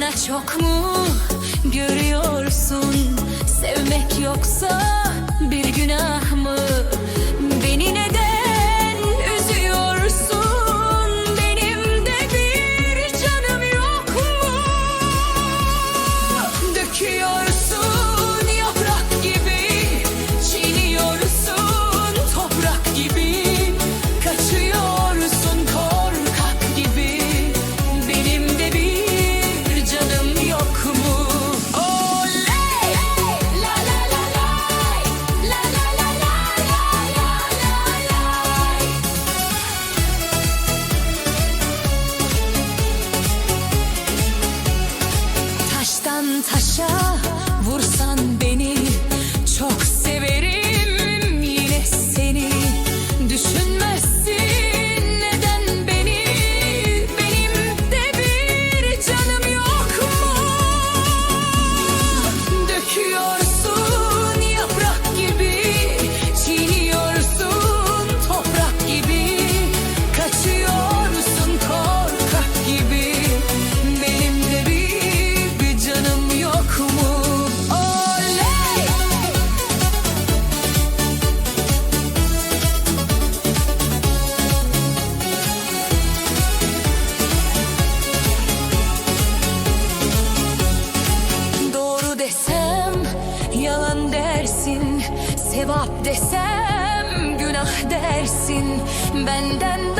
Bana çok mu görüyorsun? Sevmek yoksa 擦下。sevap desem günah dersin. Benden